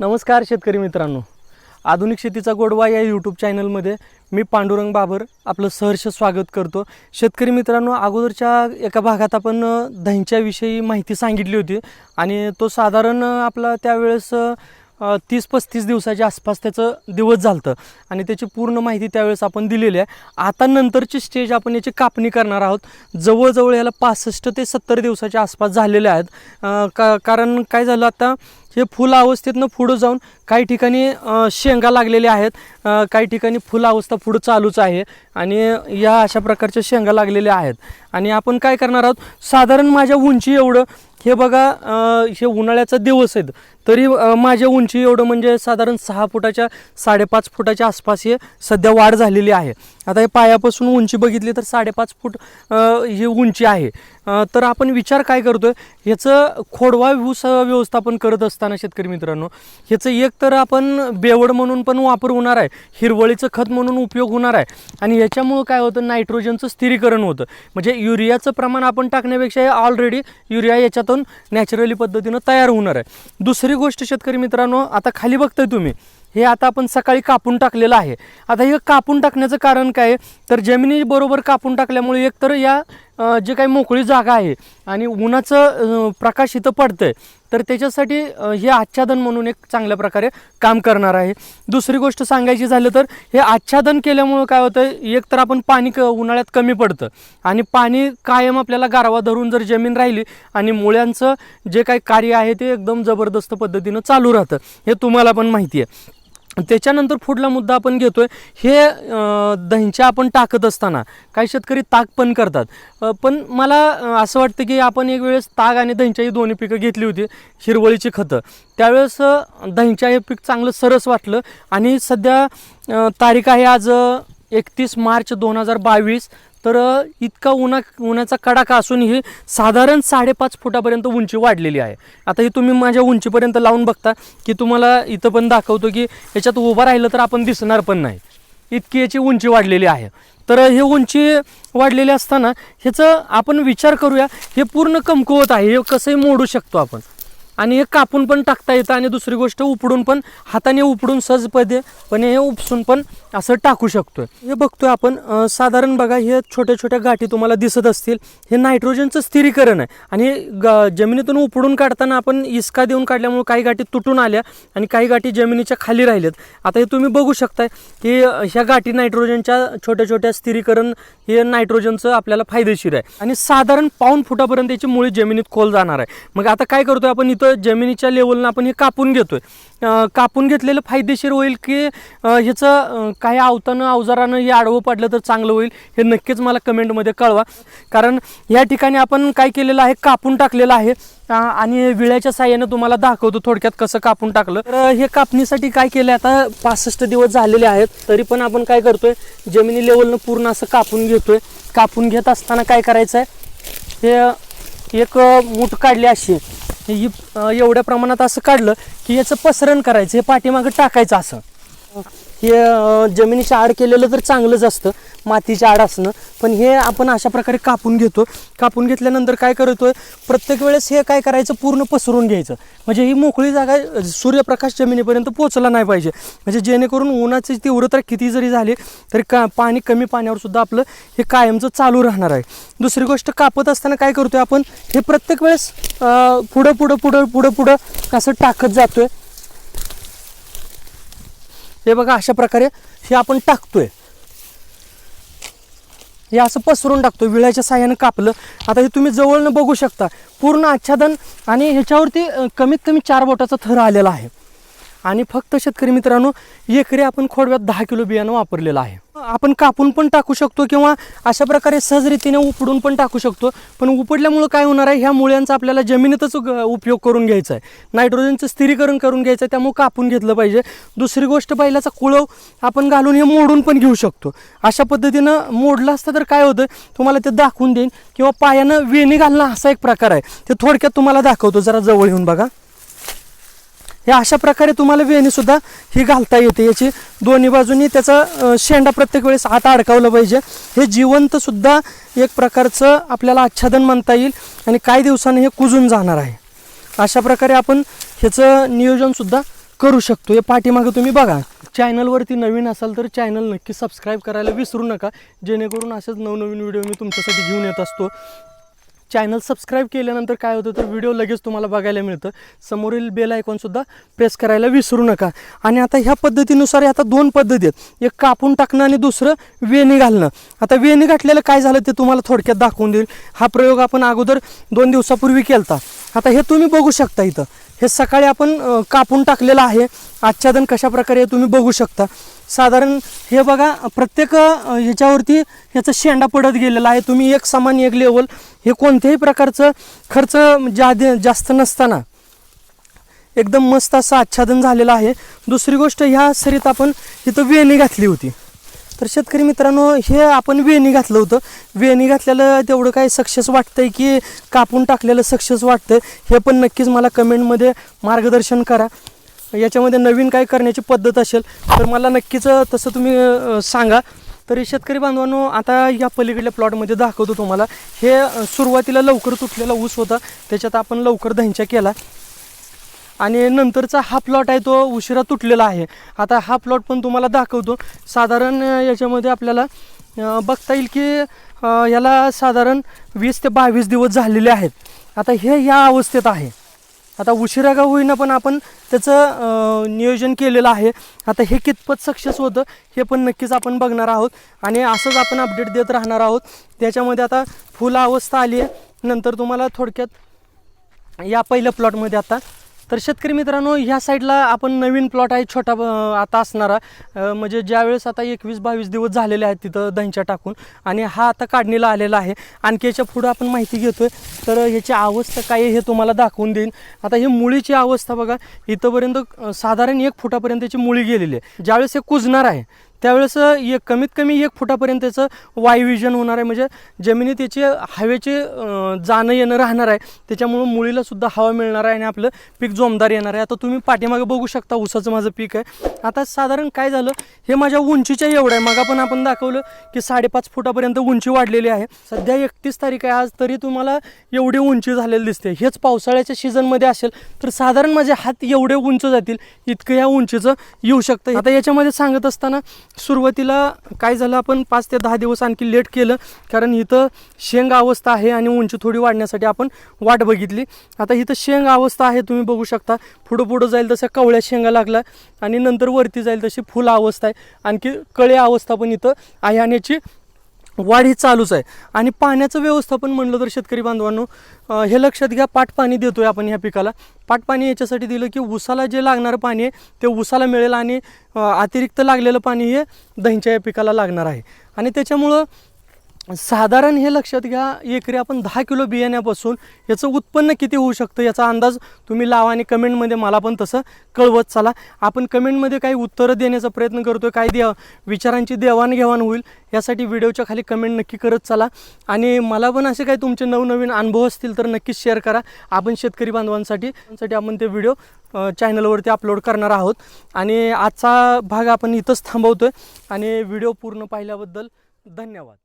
नमस्कार शेतकरी मित्रांनो. आधुनिक शेतीचा गोडवा या यूट्यूब चॅनलमध्ये मी पांडुरंग बाबर आपलं सहर्ष स्वागत करतो. शेतकरी मित्रांनो अगोदरच्या एका भागात आपण दहींच्याविषयी माहिती सांगितली होती आणि तो साधारण आपला त्यावेळेस तीस पस्तीस दिवसाच्या आसपास त्याचं दिवस झालतं. आणि त्याची पूर्ण माहिती त्यावेळेस आपण दिलेली आहे. आता नंतरची स्टेज आपण याची कापणी करणार आहोत. जवळजवळ याला पासष्ट ते सत्तर दिवसाच्या आसपास झालेले आहेत. का कारण काय झालं आता हे फुल अवस्थेतनं पुढं जाऊन काही ठिकाणी शेंगा लागलेल्या आहेत. काही ठिकाणी फुल अवस्था पुढं चालूच आहे. आणि या अशा प्रकारच्या शेंगा लागलेल्या आहेत. आणि आपण काय करणार आहोत? साधारण माझ्या उंची एवढं हे बघा हे उन्हाळ्याचा दिवस आहेत. तरी माझ्या उंची एवढं म्हणजे साधारण सहा फुटाच्या साडेपाच फुटाच्या आसपास हे सध्या वाढ झालेली आहे. आता हे पायापासून उंची बघितली तर साडेपाच फूट ही उंची आहे. तर आपण विचार काय करतोय? ह्याचं खोडवा ऊस व्यवस्थापन करत असताना शेतकरी मित्रांनो ह्याचं एक तर आपण बेवड म्हणून पण वापर होणार आहे हिरवळीचं खत म्हणून उपयोग होणार आहे. आणि याच्यामुळं काय होतं? नायट्रोजनचं स्थिरीकरण होतं. म्हणजे युरियाचं प्रमाण आपण टाकण्यापेक्षा ऑलरेडी युरिया याच्यात याच्यातून नॅचरली पद्धतीनं तयार होणार आहे. दुसरी गोष्ट शेतकरी मित्रांनो आता खाली बघताय तुम्ही. हे आता आपण सकाळी कापून टाकलेलं आहे. आता हे कापून टाकण्याचं कारण काय? आहे? तर जमिनीबरोबर कापून टाकल्यामुळे एकतर या जे काही मोकळी जागा आहे आणि उन्हाचं प्रकाश इथं पडतं आहे तर त्याच्यासाठी हे आच्छादन म्हणून एक चांगल्या प्रकारे काम करणार आहे. दुसरी गोष्ट सांगायची झालं तर हे आच्छादन केल्यामुळं काय होतं एक तर आपण पाणी क उन्हाळ्यात कमी पडतं आणि पाणी कायम आपल्याला गारवा धरून जर जमीन राहिली आणि मुळ्यांचं जे काही कार्य आहे ते एकदम जबरदस्त पद्धतीनं चालू राहतं. हे तुम्हाला पण माहिती आहे. त्याच्यानंतर पुढला मुद्दा आपण घेतोय हे दहींच्या आपण टाकत असताना काही शेतकरी ताक पण करतात. पण मला असं वाटतं की आपण एक वेळेस ताग आणि दहींच्या ही दोन्ही पिकं घेतली होती हिरवळीची खतं. त्यावेळेस दहींच्या हे पीक चांगलं सरस वाटलं आणि सध्या तारीख आहे आज एकतीस मार्च दोन हजार बावीस. तर इतका उन्हा उन्हाचा कडाका असूनही साधारण साडेपाच फुटापर्यंत उंची वाढलेली आहे. आता ही तुम्ही माझ्या उंचीपर्यंत लावून बघता की तुम्हाला इथं पण दाखवतो की याच्यात उभं राहिलं तर आपण दिसणार पण नाही. इतकी याची उंची वाढलेली आहे. तर हे उंची वाढलेली असताना ह्याचं आपण विचार करूया हे पूर्ण कमकुवत आहे हे कसंही मोडू शकतो आपण. आणि हे कापून पण टाकता येतं आणि दुसरी गोष्ट उपडून पण हाताने उपडून सहजपदे पण हे उपसून पण असं टाकू शकतोय. हे बघतोय आपण साधारण बघा हे छोट्या छोट्या गाठी तुम्हाला दिसत असतील. हे नायट्रोजनचं स्थिरीकरण आहे. आणि ग- जमिनीतून उपडून काढताना आपण इस्का देऊन काढल्यामुळे काही गाठी तुटून आल्या आणि काही गाठी जमिनीच्या खाली राहिल्यात. आता हे तुम्ही बघू शकताय की ह्या गाठी नायट्रोजनच्या छोट्या छोट्या स्थिरीकरण हे नायट्रोजनचं आपल्याला फायदेशीर आहे. आणि साधारण पाऊन फुटापर्यंत याची मुळी जमिनीत खोल जाणार आहे. मग आता काय करतोय आपण इथं जमिनीच्या लेवलनं आपण हे कापून घेतोय. कापून घेतलेलं फायदेशीर होईल की ह्याचं काही आवतानं अवजारानं हे आडवं पडलं तर चांगलं होईल हे नक्कीच मला कमेंटमध्ये कळवा. कारण या ठिकाणी आपण काय केलेलं आहे कापून टाकलेलं आहे. आणि विळ्याच्या साह्यानं तुम्हाला दाखवतो थोडक्यात कसं कापून टाकलं. तर हे कापणीसाठी काय केलं आता पासष्ट दिवस झालेले आहेत तरी पण आपण काय करतोय जमिनी लेवलनं पूर्ण असं कापून घेतोय. कापून घेत असताना काय करायचं आहे हे एक मूठ काढली अशी. ही एवढ्या प्रमाणात असं काढलं की याचं पसरण करायचं हे पाठीमागं टाकायचं असं. हे जमिनीच्या आड केलेलं तर चांगलंच असतं मातीच्या आड असणं. पण हे आपण अशा प्रकारे कापून घेतो. कापून घेतल्यानंतर काय करतोय प्रत्येक वेळेस हे काय करायचं पूर्ण पसरून घ्यायचं. म्हणजे ही मोकळी जागा सूर्यप्रकाश जमिनीपर्यंत पोचला नाही पाहिजे. म्हणजे जेणेकरून उन्हाची तीव्रता किती जरी झाली तरी का पाणी कमी पाण्यावर सुद्धा आपलं हे कायमचं चालू राहणार आहे. दुसरी गोष्ट कापत असताना काय करतोय आपण हे प्रत्येक वेळेस पुढं पुढं पुढं पुढं पुढं असं टाकत जातोय. हे बघा अशा प्रकारे हे आपण टाकतोय. हे असं पसरून टाकतो विळ्याच्या साह्यानं कापलं. आता हे तुम्ही जवळनं बघू शकता पूर्ण आच्छादन आणि ह्याच्यावरती कमीत कमी चार बोटाचा थर आलेला आहे. आणि फक्त शेतकरी मित्रांनो एकरी आपण खोडव्यात दहा किलो बियाणं वापरलेलं आहे. आपण कापून पण टाकू शकतो किंवा अशा प्रकारे सहजरीतीने उपडून पण टाकू शकतो. पण उपडल्यामुळं काय होणार आहे? ह्या मुळ्यांचा आपल्याला जमिनीतच उपयोग करून घ्यायचा आहे. नायट्रोजनचं स्थिरीकरण करून घ्यायचं आहे त्यामुळे कापून घेतलं पाहिजे. दुसरी गोष्ट पहिल्याचा कुळव आपण घालून हे मोडून पण घेऊ शकतो. अशा पद्धतीनं मोडलं असतं तर काय होतं? तुम्हाला ते दाखवून देईन. किंवा पायानं वेणी घालणं असा एक प्रकार आहे. ते थोडक्यात तुम्हाला दाखवतो. जरा जवळ येऊन बघा. हे अशा प्रकारे तुम्हाला वेणीसुद्धा ही घालता येते. याची दोन्ही बाजूनी त्याचा शेंडा प्रत्येक वेळेस आत अडकावलं पाहिजे. हे जिवंतसुद्धा एक प्रकारचं आपल्याला आच्छादन म्हणता येईल आणि काही दिवसांनी हे कुजून जाणार आहे. अशा प्रकारे आपण ह्याचं नियोजनसुद्धा करू शकतो. हे पाठीमागं तुम्ही बघा. चॅनलवरती नवीन असाल तर चॅनल नक्की सबस्क्राईब करायला विसरू नका. जेणेकरून असेच नवनवीन व्हिडिओ मी तुमच्यासाठी घेऊन येत असतो. चॅनल सबस्क्राईब केल्यानंतर काय होतं तर व्हिडिओ लगेच तुम्हाला बघायला मिळतं. समोरील बेल आयकॉनसुद्धा प्रेस करायला विसरू नका. आणि आता ह्या पद्धतीनुसार आता दोन पद्धती आहेत. एक कापून टाकणं आणि दुसरं वेणी घालणं. आता वेणी घातलेलं काय झालं ते तुम्हाला थोडक्यात दाखवून देईल. हा प्रयोग आपण अगोदर दोन दिवसापूर्वी केला आता हे तुम्ही बघू शकता इथं. हे सकाळी आपण कापून टाकलेलं आहे. आच्छादन कशा प्रकारे तुम्ही बघू शकता. साधारण हे बघा प्रत्येक ह्याच्यावरती ह्याचा शेंडा पडत गेलेला आहे. तुम्ही एक समान एक लेवल. हे कोणत्याही प्रकारचं खर्च ज्या जास्त नसताना एकदम मस्त असं आच्छादन झालेलं आहे. दुसरी गोष्ट ह्या सरीत आपण इथं वेणी घातली होती. तर शेतकरी मित्रांनो हे आपण वेणी घातलं होतं. वेणी घातलेलं तेवढं काही सक्सेस वाटतंय की कापून टाकलेलं सक्सेस वाटतंय हे पण नक्कीच मला कमेंटमध्ये मार्गदर्शन करा. याच्यामध्ये नवीन काय करण्याची पद्धत असेल तर मला नक्कीच तसं तुम्ही सांगा. तरी शेतकरी बांधवांनो आता या पलीकडल्या प्लॉटमध्ये दाखवतो तुम्हाला. हे सुरुवातीला लवकर तुटलेला ऊस होता त्याच्यात आपण लवकर दह्यांच्या केला. आणि नंतरचा हा प्लॉट आहे तो उशिरा तुटलेला आहे. आता हा प्लॉट पण तुम्हाला दाखवतो. साधारण याच्यामध्ये आपल्याला बघता येईल की याला साधारण वीस ते बावीस दिवस झालेले आहेत. आता हे या अवस्थेत आहे. आता उशिरा का होईना पण आपण त्याचं नियोजन केलेलं आहे. आता हे कितपत सक्सेस होतं हे पण नक्कीच आपण बघणार आहोत. आणि असंच आपण अपडेट देत राहणार आहोत. त्याच्यामध्ये आता फुल अवस्था आली आहे. नंतर तुम्हाला थोडक्यात या पहिल्या प्लॉटमध्ये आता तर शेतकरी मित्रांनो ह्या साईडला आपण नवीन प्लॉट आहे छोटा आता असणारा. म्हणजे ज्यावेळेस आता एकवीस बावीस दिवस झालेले आहेत तिथं दहीच्या टाकून आणि हा आता काढणीला आलेला आहे. आणखी याच्या पुढं आपण माहिती घेतोय. तर ह्याची अवस्था काय आहे हे तुम्हाला दाखवून देईन. आता ही मुळीची अवस्था बघा. इथंपर्यंत साधारण एक फुटापर्यंतची मुळी गेलेली आहे. ज्यावेळेस हे कुजणार आहे त्यावेळेस एक कमीत कमी एक फुटापर्यंतचं त्याचं वायुविजन होणार आहे. म्हणजे जमिनीत त्याचे हवेचे जाणं येणं राहणार आहे. त्याच्यामुळं मुळीला सुद्धा हवा मिळणार आहे आणि आपलं पीक जोमदार येणार आहे. आता तुम्ही पाठीमागे बघू शकता ऊसाचं माझं पीक आहे. आता साधारण काय झालं? हे माझ्या उंचीच्या एवढं आहे. मग आपण आपण दाखवलं की साडेपाच फुटापर्यंत उंची वाढलेली आहे. सध्या एकतीस तारीख आहे. आज तरी तुम्हाला एवढी उंची झालेली दिसते. हेच पावसाळ्याच्या सीझनमध्ये असेल तर साधारण माझे हात एवढे उंच जातील इतकं या उंचीचं येऊ शकतं. आता याच्यामध्ये सांगत असताना सुरुवातीला काय झालं? आपण पाच ते दहा दिवस आणखी लेट केलं कारण इथं शेंग अवस्था आहे आणि उंची थोडी वाढण्यासाठी आपण वाट बघितली. आता इथं शेंग अवस्था आहे तुम्ही बघू शकता. पुढं पुढं जाईल तसं कवळ्या शेंगा लागला आणि नंतर वरती जाईल तशी फुल अवस्था आहे. आणखी कळे अवस्था पण इथं आहे आणि याची वाढ ही चालूच आहे. आणि पाण्याचं व्यवस्थापन म्हणलं तर शेतकरी बांधवांनो हे लक्षात घ्या पाटपाणी देतो देतोय आपण ह्या पिकाला. पाट पाणी याच्यासाठी दिलं की उसाला जे लागणारं पाणी आहे ते उसाला मिळेल आणि अतिरिक्त लागलेलं पाणी हे दहीच्या या पिकाला लागणार आहे. आणि त्याच्यामुळं साधारण हे लक्षात घ्या एकरी आपण दहा किलो बियाण्यापासून याचं उत्पन्न किती होऊ शकतं याचा अंदाज तुम्ही लावा आणि कमेंटमध्ये मला पण तसं कळवत चला. आपण कमेंटमध्ये काही उत्तरं देण्याचा प्रयत्न करतोय काय द्या विचारांची देवाणघेवाण होईल यासाठी व्हिडिओच्या खाली कमेंट नक्की करत चला. आणि मला पण असे काही तुमचे नवनवीन अनुभव असतील तर नक्कीच शेअर करा. आपण शेतकरी बांधवांसाठी साठी आपण ते व्हिडिओ चॅनलवरती अपलोड करणार आहोत. आणि आजचा भाग आपण इथंच थांबवतोय. आणि व्हिडिओ पूर्ण पाहिल्याबद्दल धन्यवाद.